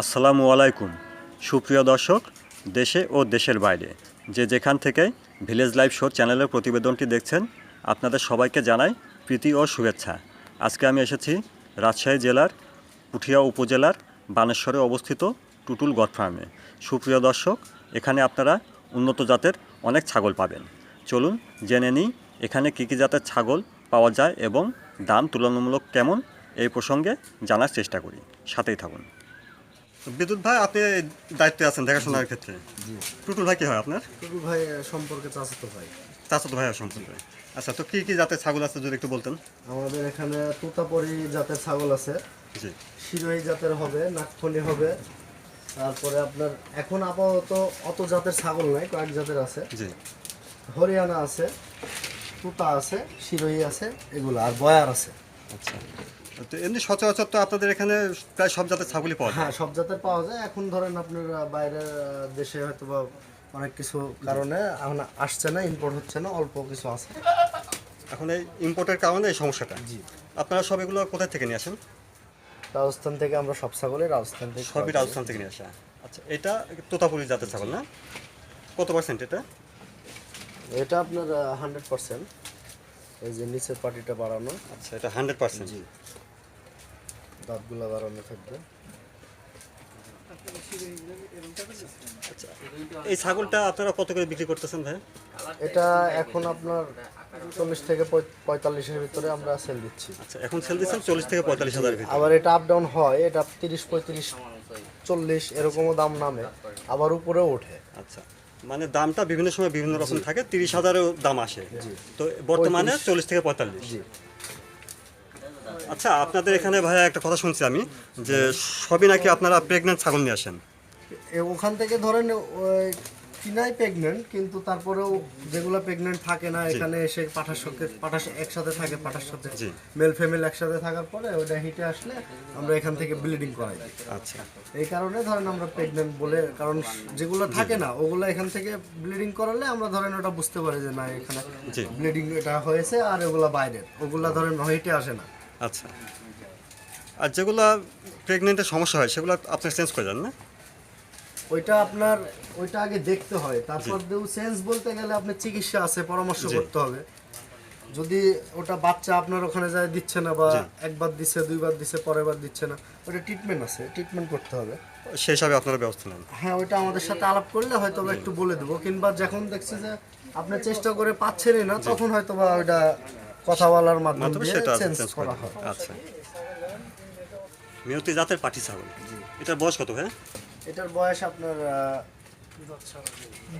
আসসালামু আলাইকুম। সুপ্রিয় দর্শক, দেশে ও দেশের বাইরে যে যেখান থেকে ভিলেজ লাইভ শো চ্যানেলের প্রতিবেদনটি দেখছেন, আপনাদের সবাইকে জানাই প্রীতি ও শুভেচ্ছা। আজকে আমি এসেছি রাজশাহী জেলার পুঠিয়া উপজেলার বানেশ্বরে অবস্থিত টুটুল গড ফার্মে। সুপ্রিয় দর্শক, এখানে আপনারা উন্নত জাতের অনেক ছাগল পাবেন। চলুন জেনে নিই এখানে কী কী জাতের ছাগল পাওয়া যায় এবং দাম তুলনামূলক কেমন এই প্রসঙ্গে জানার চেষ্টা করি। সাথেই থাকুন। বিদ্যুৎ ভাই আপনি দায়িত্বে আছেন দেখাশোনার ক্ষেত্রে। টুটুল ভাই কি হয় আপনার? টুটু ভাই সম্পর্কে চাচাতো ভাই। চাচাতো ভাই সম্পর্কে। আচ্ছা তো কি কি জাতের ছাগল আছে যদি একটু বলতেন? আমাদের এখানে তোতাপরি জাতের ছাগল আছে। জি। শিরোহী জাতের হবে নাকফনি হবে। তারপরে আপনার এখন আপাতত অত জাতের ছাগল নাই কয়েক জাতের আছে। জি। হরিয়ানা আছে তুতা আছে শিরোহী আছে এগুলো আর বয়ার আছে। আচ্ছা। তো এমনি সচরাচর তো আপনাদের এখানে প্রায় সব জাতের ছাগলই পাওয়া যায়। হ্যাঁ সব জাতের পাওয়া যায়। এখন ধরেন আপনার বাইরের দেশে হয়তো বা অনেক কিছু কারণে এখন আসছে না ইম্পোর্ট হচ্ছে না অল্প কিছু আছে। এখন এই ইম্পোর্টের কারণে এই সমস্যাটা। জি। আপনারা সব এগুলো কোথায় থেকে নিয়ে আসেন? রাজস্থান থেকে আমরা সব ছাগলই রাজস্থান থেকে সবই রাজস্থান থেকে নিয়ে আসা। আচ্ছা এটা তোতাপুরি জাতের ছাগল না? কত পার্সেন্ট এটা? এটা আপনার হান্ড্রেড পার্সেন্ট এই যে নিচের পার্টিটা বাড়ানো। আচ্ছা এটা হান্ড্রেড পার্সেন্ট জি। দাঁতগুলো বাড়ানো থাকবে। আচ্ছা এই ছাগলটা আপনারা কত করে বিক্রি করতেছেন ভাই? এটা এখন আপনার চল্লিশ থেকে পঁয়তাল্লিশের ভিতরে আমরা সেল দিচ্ছি। আচ্ছা এখন সেল দিচ্ছেন চল্লিশ থেকে পঁয়তাল্লিশ হাজার আবার এটা আপ ডাউন হয় এটা তিরিশ পঁয়ত্রিশ চল্লিশ এরকমও দাম নামে আবার উপরেও ওঠে। আচ্ছা মানে দামটা বিভিন্ন সময় বিভিন্ন রকম থাকে তিরিশ হাজারও দাম আসে। তো বর্তমানে চল্লিশ থেকে পঁয়তাল্লিশ। জি। আচ্ছা আপনাদের এখানে ভাইয়া একটা কথা শুনছি আমি যে সবই নাকি আপনারা প্রেগনেন্ট ছাগল নিয়ে আসেন? ওখান থেকে ধরেন কিনাই প্রেগনেন্ট কিন্তু তারপরেও যেগুলো প্রেগনেন্ট থাকে না এখানে এসে পাঠার সাথে পাঠার একসাথে থাকে পাঠার সাথে মেল ফিমেল একসাথে থাকার পরে ওটা হিটে আসলে আমরা এখান থেকে ব্লিডিং করাই। আচ্ছা। এই কারণে ধরেন আমরা প্রেগনেন্ট বলে কারণ যেগুলো থাকে না ওগুলো এখান থেকে ব্লিডিং করালে আমরা ধরেন ওটা বুঝতে পারি যে না এখানে। ব্লিডিং এটা হয়েছে আর ওগুলো বাইরের ওগুলা ধরেন হিটে আসে না। আচ্ছা। আর যেগুলো প্রেগনেন্টের সমস্যা হয় সেগুলো আপনি চেঞ্জ করে যান না? ওইটা আপনার ওইটা আগে দেখতে হয়। তারপর দেউ সেন্স বলতে গেলে আপনার চিকিৎসা আছে পরামর্শ করতে হবে। যদি ওটা বাচ্চা আপনার ওখানে যায় দিচ্ছে না বা একবার দিচ্ছে দুইবার দিচ্ছে পরের বার দিচ্ছে না ওটা ট্রিটমেন্ট আছে ট্রিটমেন্ট করতে হবে। সেই হিসাবে আপনারা ব্যবস্থা নেন। হ্যাঁ ওইটা আমাদের সাথে আলাপ করলে হয়তো একটু বলে দেবো। কিংবা যখন দেখছি যে আপনি চেষ্টা করে পাচ্ছেনই না তখন হয়তো বা ওইটা কথা বলার মাধ্যমে সেটা চেঞ্জ করা হয়। আচ্ছা। মিয়তি জাতের পাটি ছাগল। এটার বয়স কত ভাই? এটার বয়স আপনার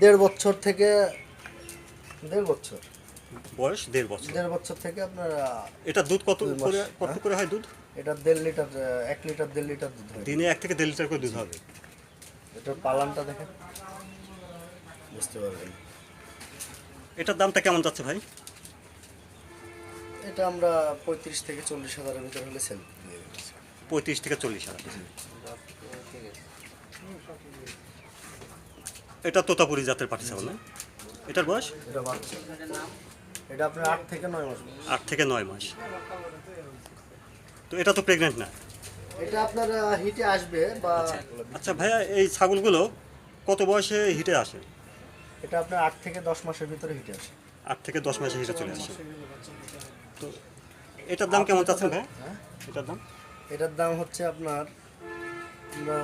দেড় বছর থেকে দেড় বছর। বয়স দেড় বছর। দেড় বছর থেকে আপনার এটা দুধ কত করে কত করে হয় দুধ? এটা দেড় লিটার এক লিটার দেড় লিটার দুধ হয়। দিনে এক থেকে দেড় লিটার করে দুধ হবে। এটার পালানটা দেখেন। বুঝতে পারবেন এটার দামটা কেমন যাচ্ছে ভাই? এটা আমরা পঁয়ত্রিশ থেকে চল্লিশ হাজারের ভিতরে হলে সেল দিয়ে পঁয়ত্রিশ থেকে চল্লিশ হাজার। এটা তোতাপুরি জাতের পাটি ছাগল না? এটার বয়স? এটা বাচ্চা। এটা আপনার আট থেকে নয় মাস আট থেকে নয় মাস। তো এটা তো প্রেগনেন্ট না? এটা আপনার হিটে আসবে বা আচ্ছা। ভাইয়া এই ছাগলগুলো কত বয়সে হিটে আসে? এটা আপনার আট থেকে দশ মাসের ভিতরে হিটে আসে। আট থেকে দশ মাসে হিটে চলে আসে। তো এটার দাম কেমন চাচ্ছেন ভাই? হ্যাঁ? এটার দাম? এটার দাম হচ্ছে আপনার আমরা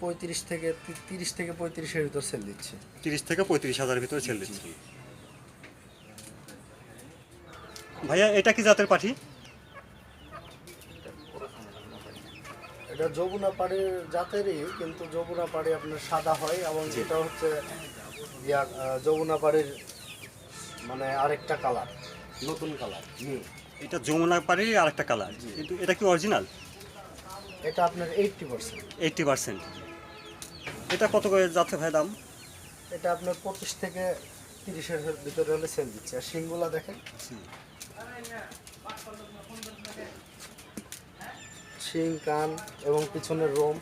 পঁয়ত্রিশ থেকে তিরিশ থেকে পঁয়ত্রিশের ভিতর সেল দিচ্ছি। তিরিশ থেকে পঁয়ত্রিশ হাজারের ভিতরে সেল দিচ্ছি। ভাইয়া এটা কি জাতের পাঠি? এটা যমুনা পাড়ির জাতেরই কিন্তু যমুনা পাড়ি আপনার সাদা হয় এবং এটা হচ্ছে যমুনা পাড়ির মানে আরেকটা কালার নতুন কালার এটা যমুনা পাড়ির আর একটা কালার কিন্তু এটা কি অরিজিনাল এটা আপনার এইটটি পার্সেন্ট এইটটি পার্সেন্ট এটা কত করে যাচ্ছে ভাই দাম? এটা আপনার পঁচিশ থেকে তিরিশের ভিতরে হলে সেল দিচ্ছে। আর শিংগুলা দেখেন। শিং কান এবং পিছনের রোম।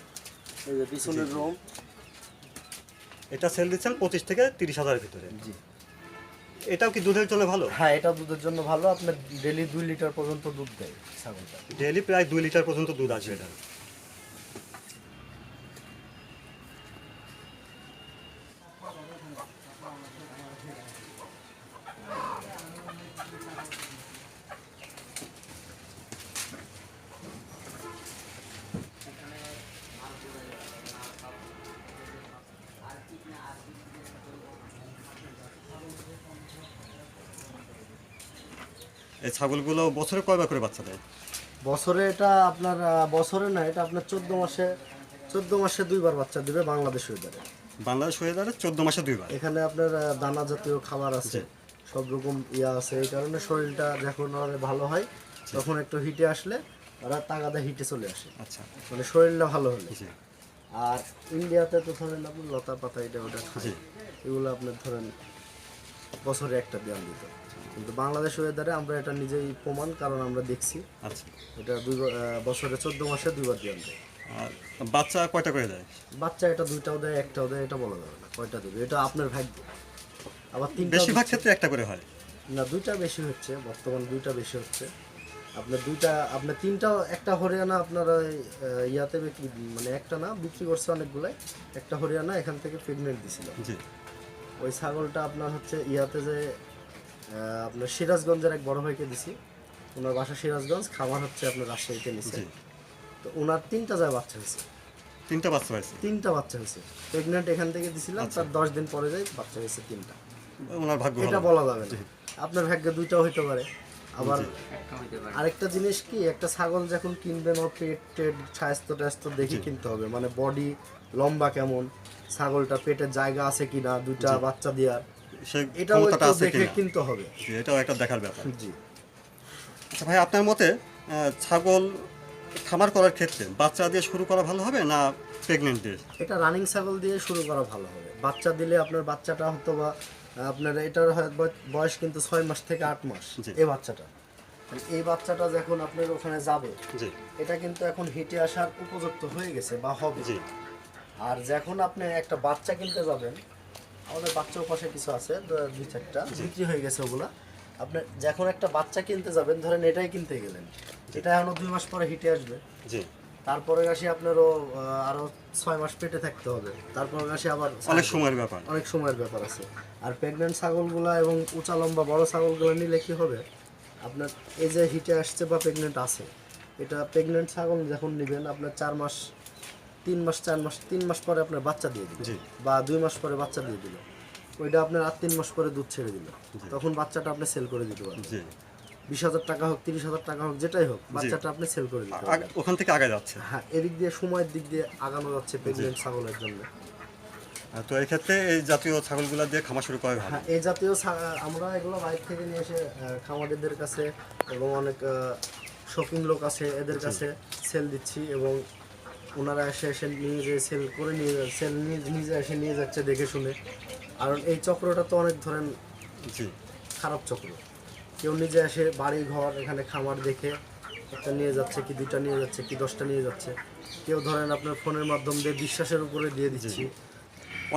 পিছনের রোম। এটা সেল দিচ্ছেন পঁচিশ থেকে তিরিশ হাজারের ভিতরে। জি। এটাও কি দুধের জন্য ভালো? হ্যাঁ এটা দুধের জন্য ভালো। আপনার ডেলি দুই লিটার পর্যন্ত দুধ দেয় ছাগলটা। ডেলি প্রায় দুই লিটার পর্যন্ত দুধ আছে এটা। এই ছাগলগুলো বছরে কয়বার করে বাচ্চা দেয়? বছরে এটা আপনার বছরে না এটা আপনার চোদ্দ মাসে চোদ্দ মাসে দুইবার বাচ্চা দেবে বাংলাদেশ ওয়েদারে বাংলাদেশ হয়ে দাঁড়ায় চোদ্দ মাসে দুইবার? এখানে আপনার দানা জাতীয় খাবার আছে সব রকম ইয়া আছে এই কারণে শরীরটা যখন ভালো হয় তখন একটু হিটে আসলে ওরা তাগাদা হিটে চলে আসে। আচ্ছা। মানে শরীরটা ভালো হলে। আর ইন্ডিয়াতে তো ধরেন আপনি লতা পাতা এটা ওটা এগুলো আপনার ধরেন বছরে একটা দেওয়ান দিত কিন্তু বাংলাদেশ ওয়েদারে আমরা এটা নিজেই প্রমাণ কারণ আমরা দেখছি। আচ্ছা। এটা দুই বছরে চোদ্দ মাসে দুইবার দেওয়ান দেয়। আর বাচ্চা কয়টা করে দেয়? বাচ্চা এটা দুইটাও দেয় একটাও দেয় এটা বলা যাবে না কয়টা দেবে এটা আপনার ভাগ্য। আবার তিনটা বেশিরভাগ ক্ষেত্রে একটা করে হয়? না দুইটা বেশি হচ্ছে বর্তমান দুইটা বেশি হচ্ছে। আপনার দুইটা আপনার তিনটা একটা হরিয়ানা আপনার ইয়াতে মানে একটা না বিক্রি করছে অনেকগুলাই। একটা হরিয়ানা এখান থেকে প্রেগনেন্ট দিছিল। ওই ছাগলটা আপনার হচ্ছে ইয়াতে যে আপনার সিরাজগঞ্জের এক বড় ভাইকে দিছি। ওনার বাসা সিরাজগঞ্জ খাবার হচ্ছে আপনার রাজশাহীতে নিছে তো ওনার তিনটা যায় বাচ্চা হয়েছে। তিনটা বাচ্চা হয়েছে? তিনটা বাচ্চা হয়েছে। প্রেগনেন্ট এখান থেকে দিছিলাম তার দশ দিন পরে যাই বাচ্চা হয়েছে তিনটা। ওনার ভাগ্য এটা বলা যাবে না। আপনার ভাগ্য দুইটাও হইতে পারে। আবার আরেকটা জিনিস কি একটা ছাগল যখন কিনবেন ওর পেট টেট স্বাস্থ্য টাস্থ্য দেখে কিনতে হবে। মানে বডি লম্বা কেমন ছাগলটা পেটের জায়গা আছে কিনা দুইটা বাচ্চা দেওয়ার এটাও ক্ষমতাটা একটু আছে দেখে কিনতে হবে। এটাও একটা দেখার ব্যাপার। জি। আচ্ছা ভাই আপনার মতে ছাগল খামার করার ক্ষেত্রে বাচ্চা দিয়ে শুরু করা ভালো হবে না প্রেগনেন্ট দিয়ে? এটা রানিং ছাগল দিয়ে শুরু করা ভালো হবে। বাচ্চা দিলে আপনার বাচ্চাটা হয়তো বা আপনার এটার হয় বয়স কিন্তু ছয় মাস থেকে আট মাস এই বাচ্চাটা। এই বাচ্চাটা যখন আপনার ওখানে যাবে এটা কিন্তু এখন হেঁটে আসার উপযুক্ত হয়ে গেছে বা হবে। আর যখন আপনি একটা বাচ্চা কিনতে যাবেন আমাদের বাচ্চার পাশে কিছু আছে দুই চারটা বিক্রি হয়ে গেছে ওগুলা। আপনি যখন একটা বাচ্চা কিনতে যাবেন ধরেন এটাই কিনতে গেলেন এটা এখনও দুই মাস পরে হিটে আসবে। জি। তারপরে আসি আপনারও আরও ছয় মাস পেটে থাকতে হবে। তারপরে আসি আবার অনেক সময়ের ব্যাপার। অনেক সময়ের ব্যাপার আছে। আর প্রেগনেন্ট ছাগলগুলা এবং উঁচা লম্বা বড় ছাগলগুলো নিলে কি হবে? আপনার এই যে হিটে আসছে বা প্রেগনেন্ট আছে এটা প্রেগনেন্ট ছাগল যখন নেবেন আপনার চার মাস তিন মাস চার মাস তিন মাস পরে আপনার বাচ্চা দিয়ে দিল। বা দুই মাস পরে বাচ্চা দিয়ে দিল। ওইটা আপনার আর তিন মাস পরে দুধ ছেড়ে দিল। তখন বাচ্চাটা আপনি সেল করে দিতে পারবেন। জি। বিশ হাজার টাকা হোক তিরিশ হাজার টাকা হোক যেটাই হোক বাচ্চাটা আপনি সেল করে দিতে ওখান থেকে আগে যাচ্ছে। হ্যাঁ এদিক দিয়ে সময়ের দিক দিয়ে আগানো যাচ্ছে প্রেগনেন্ট ছাগলের জন্য। তো এই ক্ষেত্রে এই জাতীয় ছাগলগুলা দিয়ে খামার শুরু করা হ্যাঁ এই জাতীয় আমরা এগুলো বাইরে থেকে নিয়ে এসে খামারিদের কাছে এবং অনেক শপিং লোক আছে এদের কাছে সেল দিচ্ছি এবং ওনারা এসে এসে নিয়ে যে সেল করে নিয়ে যাচ্ছে সেল নিজে এসে নিয়ে যাচ্ছে দেখে শুনে। কারণ এই চক্রটা তো অনেক ধরেন জি। খারাপ চক্র। কেউ নিজে এসে বাড়ি ঘর এখানে খামার দেখে একটা নিয়ে যাচ্ছে কি দুইটা নিয়ে যাচ্ছে কি দশটা নিয়ে যাচ্ছে। কেউ ধরেন আপনার ফোনের মাধ্যম দিয়ে বিশ্বাসের উপরে দিয়ে দিচ্ছি।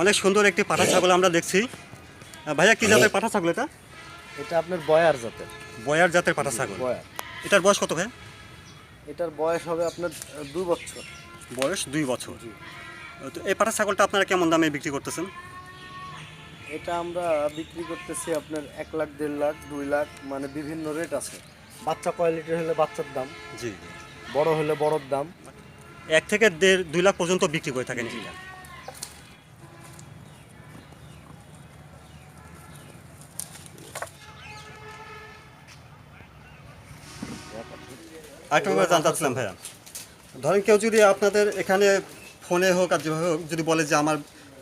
অনেক সুন্দর একটি পাঠা ছাগল আমরা দেখছি। ভাইয়া কি জাতের পাঠা ছাগল এটা? এটা আপনার বয়ার জাতের। বয়ার জাতের পাঠা ছাগল। বয়ার। এটার বয়স কত ভাই এটার বয়স হবে আপনার দু বছর। বয়স দুই বছর। তো এই পাটা ছাগলটা আপনারা কেমন দামে বিক্রি করতেছেন? এটা আমরা বিক্রি করতেছি আপনার এক লাখ দেড় লাখ দুই লাখ মানে বিভিন্ন রেট আছে। বাচ্চা কোয়ালিটির হলে বাচ্চার দাম? জি। বড় হলে বড়র দাম। এক থেকে দেড় দুই লাখ পর্যন্ত বিক্রি করে থাকেন। এটা আরেকটা জানতে চাচ্ছিলাম ভাইয়া। ধরেন কেউ যদি আপনাদের এখানে ফোনে হোক আর যেভাবে হোক যদি বলে যে আমার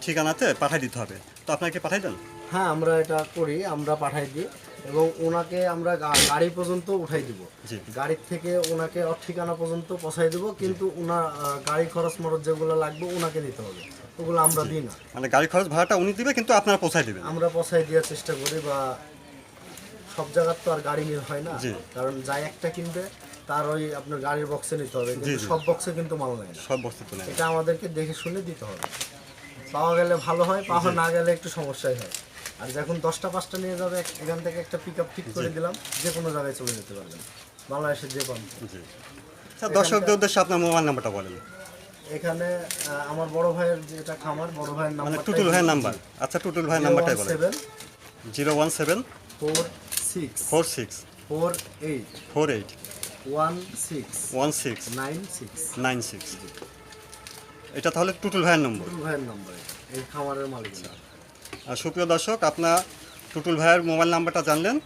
ঠিকানাতে পাঠিয়ে দিতে হবে তো আপনাকে পাঠিয়ে দেন? হ্যাঁ আমরা এটা করি আমরা পাঠাই দিই এবং ওনাকে আমরা গাড়ি পর্যন্ত উঠাই দিব। গাড়ির থেকে ওনাকে ওর ঠিকানা পর্যন্ত পৌঁছাই দেবো কিন্তু ওনার গাড়ি খরচ মরচ যেগুলো লাগবে ওনাকে দিতে হবে। ওগুলো আমরা দিই না। মানে গাড়ি খরচ ভাড়াটা উনি দিবে কিন্তু আপনারা পৌঁছায় দেবেন। আমরা পৌঁছাই দেওয়ার চেষ্টা করি বা সব জায়গার তো আর গাড়ি নিয়ে হয় না। কারণ যাই একটা কিনবে তার ওই আপনার গাড়ির বক্সে নিতে হবে কিন্তু সব বক্সে কিন্তু মাল নেয় সব বস্তু তো এটা আমাদেরকে দেখে শুনে দিতে হবে। পাওয়া গেলে ভালো হয় পাওয়া না গেলে একটু সমস্যাই হয়। আর যখন দশটা পাঁচটা নিয়ে যাবে এখান থেকে একটা পিক আপ ঠিক করে দিলাম যে কোনো জায়গায় চলে যেতে পারবেন। বাংলাদেশের যে প্রান্তে আচ্ছা দর্শকদের উদ্দেশ্যে আপনার মোবাইল নাম্বারটা বলেন। এখানে আমার বড় ভাইয়ের যেটা খামার বড় ভাইয়ের মানে নাম্বার টুটুল ভাইয়ের নাম্বার। আচ্ছা টুটুল ভাইয়ের নাম্বারটাই বলেন। Zero one seven four six four six four eight four eight one six one six nine six nine six এটা তাহলে টুটুল ভাইয়ের নম্বর টুটুল ভাইয়ের নাম্বার এই খামারের মালিক আর সুপ্রিয় দর্শক আপনার টুটুল ভাইয়ের মোবাইল নাম্বারটা জানলেন।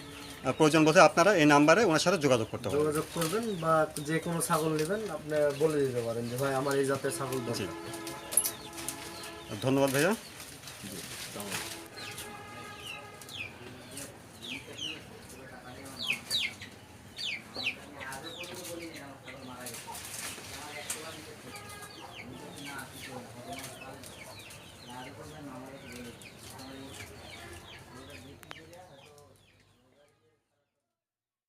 প্রয়োজন বোধে আপনারা এই নাম্বারে ওনার সাথে যোগাযোগ করতে পারবেন যোগাযোগ করবেন বা যে কোনো ছাগল নেবেন আপনি বলে দিতে পারেন যে ভাই আমার এই জাতের ছাগল দরকার। ধন্যবাদ ভাইয়া।